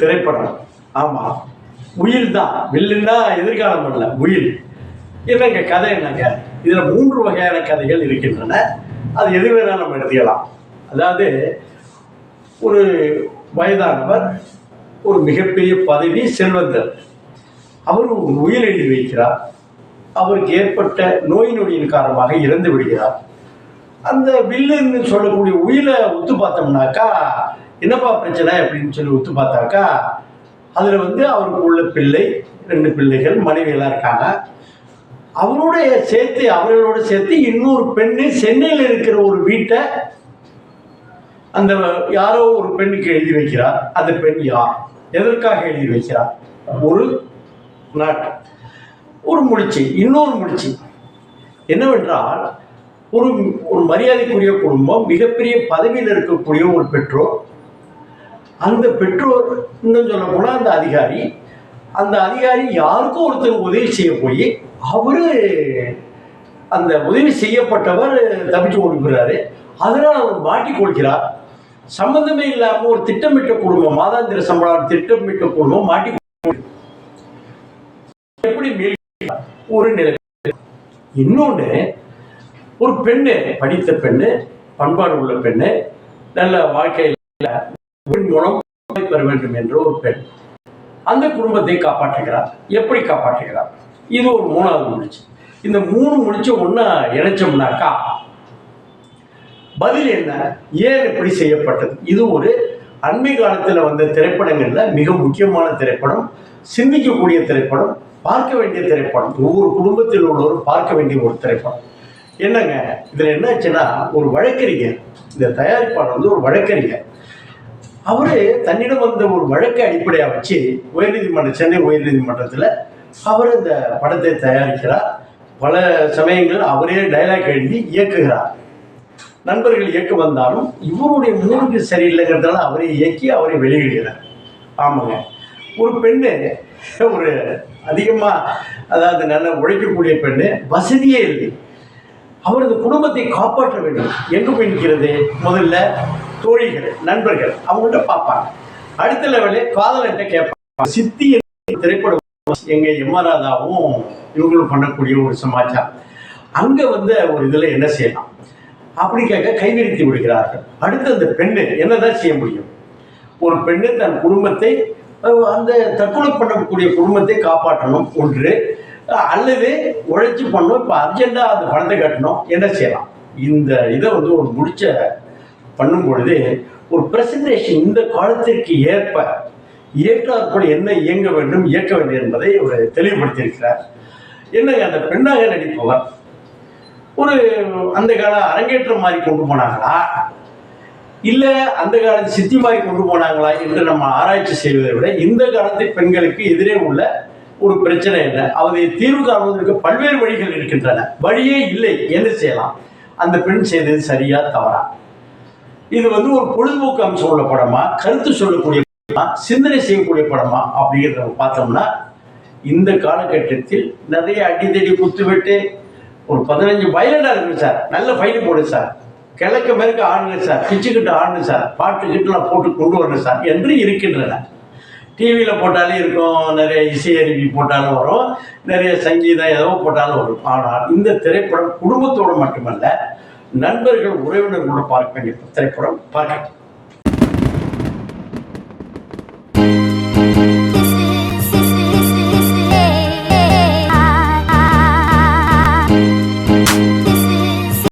திரைப்படம். ஆமாம் உயிர் தான். வில்லுன்னா எதிர்காலம் அல்ல உயிர் என்னங்க கதை என்னங்க? இதில் மூன்று வகையான கதைகள் இருக்கின்றன. அது எது நம்ம எடுத்துக்கலாம் அதாவது ஒரு வயதானவர் ஒரு மிகப்பெரிய பதவி செல்வந்தர். அவர் ஒரு உயிர் எழுதி வைக்கிறார். அவருக்கு ஏற்பட்ட நோய் நொடியின் காரணமாக இறந்து விடுகிறார். அந்த வில்லுன்னு சொல்லக்கூடிய உயிரை ஒத்து பார்த்தோம்னாக்கா என்னப்பா பிரச்சனை அப்படின்னு சொல்லி ஒத்து பார்த்தாக்கா அதில் வந்து அவருக்கு உள்ள பிள்ளை ரெண்டு பிள்ளைகள் மனைவியெல்லாம் இருக்காங்க. அவருடைய சேர்த்து அவர்களோட சேர்த்து இன்னொரு பெண்ணு சென்னையில் இருக்கிற ஒரு வீட்டை அந்த யாரோ ஒரு பெண்ணுக்கு எழுதி வைக்கிறார். அந்த பெண் யார்? எதற்காக எழுதி வைக்கிறார்? ஒரு நாட்டு ஒரு முடிச்சு இன்னொரு முடிச்சு. என்னவென்றால் ஒரு ஒரு மரியாதைக்குரிய குடும்பம் மிகப்பெரிய பதவியில் இருக்கக்கூடிய ஒரு பெற்றோர் அந்த பெற்றோர் இன்னும் சொல்ல போனால் அந்த அதிகாரி அந்த அதிகாரி யாருக்கும் ஒருத்தர் உதவி செய்ய போய் அவரு அந்த உதவி செய்யப்பட்டவர் தப்பிச்சு கொடுக்கிறாரு அதனால் அவர் மாட்டிக்கொள்கிறார் சம்பந்தமே இல்லாமல் ஒரு திட்டமிட்ட குடும்பம் மாதாந்திர சம்பளம் திட்டமிட்ட குடும்பம் மாட்டி எப்படி ஒரு நிலை. இன்னொன்று ஒரு பெண்ணு படித்த பெண்ணு பண்பாடு உள்ள பெண்ணு நல்ல வாழ்க்கையில் மூலம் பெற வேண்டும் என்ற ஒரு பெண் அந்த குடும்பத்தை காப்பாற்றுகிறார். எப்படி காப்பாற்றுகிறார்? இது ஒரு மூணாவது முடிச்சு. இந்த மூணு முடிச்சு ஒன்றா இணைச்சோம்னாக்கா பதில் என்ன? ஏன் இப்படி செய்யப்பட்டது? இது ஒரு அண்மை காலத்தில் வந்த திரைப்படங்கள்ல மிக முக்கியமான திரைப்படம் சிந்திக்கக்கூடிய திரைப்படம் பார்க்க வேண்டிய திரைப்படம். ஒவ்வொரு குடும்பத்தில் உள்ளவரும் பார்க்க வேண்டிய ஒரு திரைப்படம். என்னங்க? இதில் என்னாச்சுன்னா ஒரு வழக்கறிஞர் இந்த தயாரிப்பாளர் வந்து ஒரு வழக்கறிஞர். அவரு தன்னிடம் வந்த ஒரு வழக்கை அடிப்படையாக வச்சு உயர்நீதிமன்ற சென்னை உயர்நீதிமன்றத்தில் அவர் இந்த படத்தை தயாரிக்கிறார். பல சமயங்கள் அவரே டைலாக் எழுதி இயக்குகிறார். நண்பர்கள் இயக்க வந்தாலும் இவருடைய மூணுக்கு சரியில்லைங்கிறதால அவரை இயக்கி அவரை வெளியிடுகிறார். ஆமாங்க. ஒரு பெண்ணு ஒரு அதிகமாக அதாவது நல்ல உழைக்கக்கூடிய பெண்ணு வசதியே இல்லை. அவர் இந்த குடும்பத்தை காப்பாற்ற வேண்டும். எங்கு போய் நிற்கிறது? முதல்ல தோழிகள் நண்பர்கள் அவங்கள்ட்ட பார்ப்பாங்க. அடுத்த லெவலே காதலர்கிட்ட கேட்பாங்க. சித்தி திரைப்படம் எங்க எம்மராதாவும் இவங்களும் பண்ணக்கூடிய ஒரு சமாச்சாரம். அங்க வந்து ஒரு இதுல என்ன செய்யலாம்? அப்படி கேட்க கைவிரித்து விடுகிறார்கள். அடுத்து அந்த பெண்ணு என்னதான் செய்ய முடியும்? ஒரு பெண்ணு தன் குடும்பத்தை அந்த தற்கொலை பண்ணக்கூடிய குடும்பத்தை காப்பாற்றணும் ஒன்று. அல்லது உழைச்சி பண்ணணும். இப்போ அர்ஜென்ட்டாக அந்த பணத்தை கட்டணும். என்ன செய்யலாம்? இந்த இதை வந்து ஒரு முடிச்ச பண்ணும் பொழுது ஒரு பிரசன்டேஷன் இந்த காலத்திற்கு ஏற்ப ஏற்றாற்போல் என்ன இயங்க வேண்டும் இயக்க வேண்டும் என்பதை அவர் தெளிவுபடுத்தியிருக்கிறார். என்னங்க அந்த பெண்ணாக நடிப்பவர்? ஒரு அந்த கால அரங்கேற்றம் மாதிரி கொண்டு போனாங்களா? இல்லை அந்த காலத்து சித்தி மாதிரி கொண்டு போனாங்களா என்று நம்ம ஆராய்ச்சி செய்வதை விட இந்த காலத்து பெண்களுக்கு எதிரே உள்ள ஒரு பிரச்சனை என்ன? அதை தீர்வு காணுவதற்கு பல்வேறு வழிகள் இருக்கின்றன. வழியே இல்லை. என்ன செய்யலாம்? அந்த பெண் செய்தது சரியா தவறா? இது வந்து ஒரு பொழுதுபோக்கு அம்சம் உள்ள படமா? கருத்து சொல்லக்கூடிய படமா? சிந்தனை செய்யக்கூடிய படமா? அப்படிங்கிறத பார்த்தோம்னா இந்த காலகட்டத்தில் நிறைய அடித்தடி குத்துவிட்டு ஒரு பதினஞ்சு வயலண்டா இருக்கு சார். நல்ல ஃபைல் போடு சார். கிழக்கு மேற்கு ஆடுங்க சார். பிச்சுக்கிட்டு ஆடுங்க சார். பாட்டு கிட்டுலாம் போட்டு கொண்டு வரணும் சார். என்று இருக்கின்றன. டிவியில் போட்டாலே இருக்கும். நிறைய இசை அருவி போட்டாலும் வரும். நிறைய சங்கீதம் ஏதோ போட்டாலும் வரும். ஆனால் இந்த திரைப்படம் குடும்பத்தோடு மட்டுமல்ல நண்பர்கள் உறவினர்களோட பார்க்க வேண்டிய திரைப்படம் பார்க்கட்டும்.